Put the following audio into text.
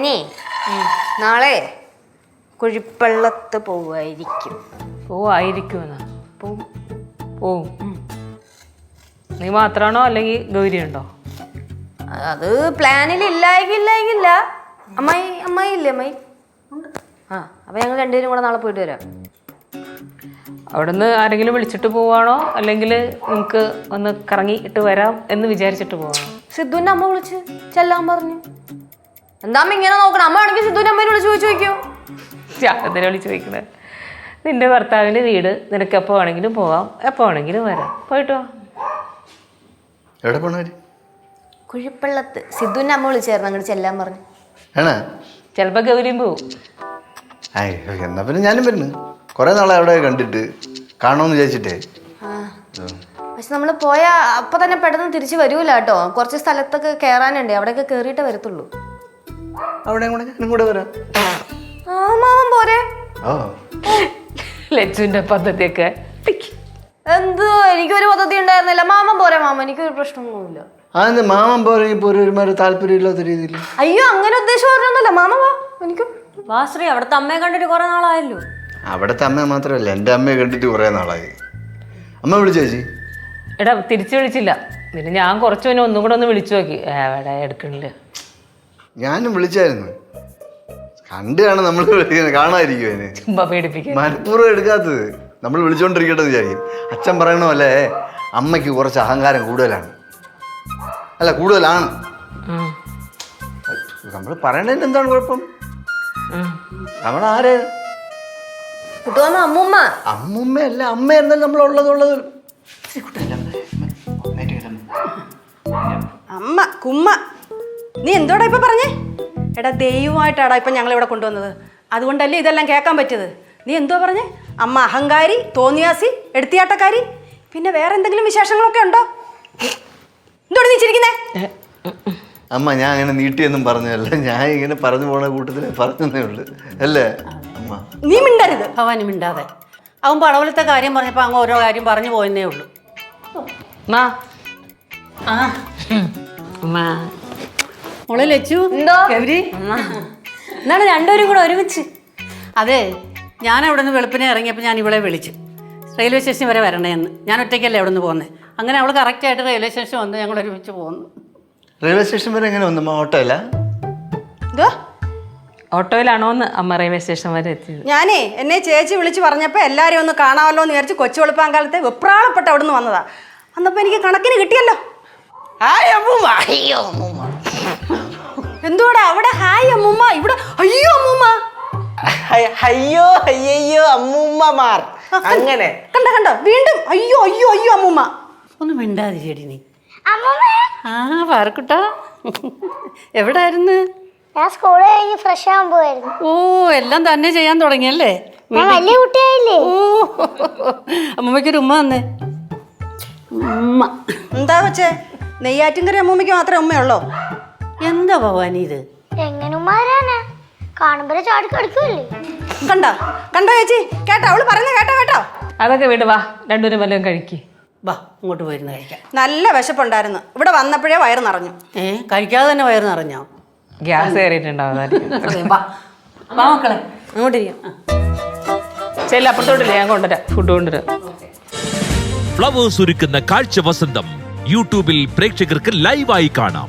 ഞാനേ നാളെ കുഴിപ്പള്ളത്ത് പോവായിരിക്കും. പോവായിരിക്കുമെന്നാ? പോവും. പോവും. നീ മാത്രാണോ അല്ലെങ്കിൽ ഗൗരി ഉണ്ടോ? അത് പ്ലാനിൽ ഇല്ലായെങ്കില്ല അമ്മായി അമ്മായി ഇല്ലേ അമ്മായി? ആ അപ്പൊ ഞങ്ങൾ രണ്ടുപേരും കൂടെ നാളെ പോയിട്ട് വരാം. അവിടുന്ന് ആരെങ്കിലും വിളിച്ചിട്ട് പോവാണോ? അല്ലെങ്കിൽ നിങ്ങൾക്ക് ഒന്ന് കറങ്ങി ഇട്ട് വരാം എന്ന് വിചാരിച്ചിട്ട് പോവാണോ? സിദ്ധുവിന്റെ അമ്മ വിളിച്ച് ചെല്ലാൻ പറഞ്ഞു. എന്താ ഇങ്ങനെ നോക്കണം? അമ്മ ആണെങ്കിൽ സിദ്ധുവിന്റെ അമ്മേനെ വിളിച്ച് ചോദിച്ചു നോക്കിയോ എന്തിനാ വിളിച്ച് ചോദിക്കുന്നത് നിന്റെ ഭർത്താവിന്റെ വീട് നിനക്ക് എപ്പോൾ വേണമെങ്കിലും പോവാം. എപ്പോൾ വേണമെങ്കിലും വരാം. പോയിട്ടോ എവിടെ കുഴിപ്പള്ളത്ത്. സിദ്ധുവിന്റെ അമ്മ വിളിച്ചായിരുന്നു അങ്ങോട്ട് ചെല്ലാൻ പറഞ്ഞു. ആണോ? ചിലപ്പോൾ ഗൗരിയും പോവും. ആയി എന്നാ പിന്നെ ഞാനും വരുന്നു. കുറേ നാളെ അവിടെ കണ്ടിട്ട്. കാണണമെന്ന് വിചാരിച്ചിട്ടേ. ആ. പക്ഷെ നമ്മൾ പോയാ അപ്പൊ തന്നെ പെട്ടെന്ന് തിരിച്ചു വരൂല കേട്ടോ കുറച്ച് സ്ഥലത്തൊക്കെ കേറാനുണ്ട്. അവിടെയൊക്കെ കേറിയിട്ടേ വരത്തുള്ളൂ. അവിടെ കൂടെ ഞാനും കൂടെ വരാം. ആ മാമൻ പോരെ. ഓ ലച്ചുവിന്റെ പദ്ധതിയൊക്കെ. എന്തോ എനിക്കൊരു പദ്ധതി ഉണ്ടായിരുന്നില്ല. മാമൻ പോരെ മാമൻ. എനിക്കൊരു പ്രശ്നമൊന്നുമില്ല അതെന്ത് മാമൻ പോരെ? ഇപ്പോൾ ഒരു ഒരുമാതിരി താല്പര്യമില്ലാത്ത രീതിയിൽ. അയ്യോ അങ്ങനെ ഉദ്ദേശം പറഞ്ഞൊന്നുമല്ല മാമ വാ എനിക്ക്. വാശ്രീ അവിടുത്തെ അമ്മയെ കണ്ടിട്ട് കുറെ നാളായല്ലോ. അവിടുത്തെ അമ്മ മാത്രമല്ല എന്റെ അമ്മയെ കണ്ടിട്ട് കുറേ നാളായി. അമ്മ വിളിച്ചു ചേച്ചി? എടാ തിരിച്ചു വിളിച്ചില്ല. പിന്നെ ഞാൻ കുറച്ച് മുന്നേ ഒന്നും കൂടെ ഒന്ന് വിളിച്ചു നോക്കി. എവിടെ എടുക്കണില്ല. ഞാനും വിളിച്ചായിരുന്നു. കണ്ടാണ് നമ്മൾ വിളിക്കുന്നത് കാണാതിരിക്കും അതിന്? ചുമ്മാ പേടിപ്പിക്കാൻ. മനഃപൂർവം എടുക്കാത്തത്. നമ്മൾ വിളിച്ചോണ്ടിരിക്കട്ടെ എന്ന് വിചാരിക്കും. അച്ഛൻ പറയണ പോലെ അമ്മയ്ക്ക് കുറച്ച് അഹങ്കാരം കൂടുതലാണ്. അല്ല കൂടുതലാണ്. നമ്മൾ പറയണതിന് എന്താണ് കുഴപ്പം. നമ്മൾ ആര്? അമ്മൂമ്മ. അമ്മുമ്മയല്ല അമ്മ എന്നാൽ നമ്മൾ ഉള്ളത് ഉള്ളത് അമ്മ കുമ്മ. നീ എന്തോടാ ഇപ്പൊ പറഞ്ഞേ? എടാ ദൈവമായിട്ടാടാ ഇപ്പൊ ഞങ്ങൾ ഇവിടെ കൊണ്ടുവന്നത്. അതുകൊണ്ടല്ലേ ഇതെല്ലാം കേൾക്കാൻ പറ്റിയത്. നീ എന്തോ പറഞ്ഞേ? അമ്മ അഹങ്കാരി തോന്നിയാസി എടുത്തിയാട്ടക്കാരി പിന്നെ വേറെ എന്തെങ്കിലും വിശേഷങ്ങളൊക്കെ ഉണ്ടോ? എന്തോട് നീ ചിരിക്കുന്നേ. അമ്മ ഞാൻ അങ്ങനെ നീട്ടിയെന്നും പറഞ്ഞല്ല ഞാൻ ഇങ്ങനെ പറഞ്ഞു പോണ കൂട്ടത്തിൽ പറഞ്ഞതേ ഉള്ളൂ. അല്ലേ? അമ്മ. നീ മിണ്ടരുത്. ഭവാനി മിണ്ടാതെ. അവൻ പടവലത്തെ കാര്യം പറഞ്ഞപ്പോൾ അങ്ങ് ഓരോ കാര്യം പറഞ്ഞു പോയെന്നേ ഉള്ളൂ. മാ. ആ. മാ. മോളെ ലച്ചു. എന്തോ? ഗൗരി. എന്നാണ് രണ്ടുപേരും കൂടെ ഒരുമിച്ച്. അതെ ഞാൻ അവിടെ നിന്ന് വെളുപ്പിനെ ഇറങ്ങിയപ്പോൾ ഞാൻ ഇവളെ വിളിച്ചു. റെയിൽവേ സ്റ്റേഷൻ വരെ വരണേന്ന് ഞാൻ ഒറ്റയ്ക്കല്ലേ അവിടെ നിന്ന് പോകുന്നത് അങ്ങനെ അവൾ കറക്റ്റായിട്ട് റെയിൽവേ സ്റ്റേഷൻ വന്ന് ഞങ്ങൾ ഒരുമിച്ച് പോകുന്നു റെയിൽവേ സ്റ്റേഷൻ വരെ എങ്ങനെ വന്നു? ഓട്ടോ അല്ല എന്തോ? ഓട്ടോയിലാണോ എന്ന് അമ്മ റെയിൽവേ സ്റ്റേഷൻ വരെ എത്തിയത്. ഞാനേ എന്നെ ചേച്ചി വിളിച്ച് പറഞ്ഞപ്പോൾ എല്ലാവരും ഒന്ന് കാണാമല്ലോ എന്ന് വിചാരിച്ച് കൊച്ചു വെളുപ്പാൻ കാലത്തെ വെപ്രാളപ്പെട്ട് അവിടെ നിന്ന് വന്നതാ. അന്നപ്പോൾ എനിക്ക് കണക്കിന് കിട്ടിയല്ലോ. എന്തുവാടാ? അവിടെ ഹായ് അമ്മൂമ്മ. ഇവിടെ അയ്യോ അമ്മൂമ്മ. അയ്യോ അയ്യോ അമ്മൂമ്മമാർ. അങ്ങനെ. കണ്ട കണ്ടോ? വീണ്ടും അയ്യോ അയ്യോ അയ്യോ അമ്മൂമ്മ. ഒന്ന് മിണ്ടാതെ ചേടി നീ. ആ പാറക്കുട്ടാ എവിടായിരുന്നു? ഞാൻ സ്കൂളിൽ കഴിഞ്ഞ് ഫ്രഷ് ആവാൻ പോവായിരുന്നു. ഓ എല്ലാം തന്നെ ചെയ്യാൻ തുടങ്ങിയല്ലേ? വലിയ കുട്ടിയായില്ലേ? ഓ അമ്മമ്മയ്ക്കൊരു ഉമ്മ തന്നേ ഉമ്മ. എന്താ വെച്ചേ നെയ്യാറ്റിൻകര അമ്മൂമ്മയ്ക്ക് മാത്രമേ ഉമ്മയുള്ളോ? എന്താ ഭവാനി ഇത്? എങ്ങനുമാരാണ് കാണുമ്പോഴേ ചാടി കണ്ടോ? കണ്ടോ ചേച്ചി? കേട്ടോ അവൾ പറഞ്ഞ കേട്ടോ കേട്ടോ. അതൊക്കെ വിട് വാ. രണ്ടുപേരും വല്ലതും കഴിക്ക്. വാ ഇങ്ങോട്ട് പോയിരുന്നു കഴിക്കാം. നല്ല വിശപ്പുണ്ടായിരുന്നു. ഇവിടെ വന്നപ്പോഴേ വയറ് നിറഞ്ഞു. ഏ കഴിക്കാതെ തന്നെ വയറ് നിറഞ്ഞോ? ഗ്യാസ് കയറിയിട്ടുണ്ടാവും വാ. വാ മക്കളെ. അങ്ങോട്ടിരിക്കാം. ചെല്ല അപ്പുറത്തോട്ടില്ലേ? ഞാൻ കൊണ്ടുവരാം. ഫുഡ് കൊണ്ടുവരാം. ഫ്ലവേഴ്സ് ഒരുക്കുന്ന കാഴ്ച വസന്തം യൂട്യൂബിൽ പ്രേക്ഷകർക്ക് ലൈവായി കാണാം.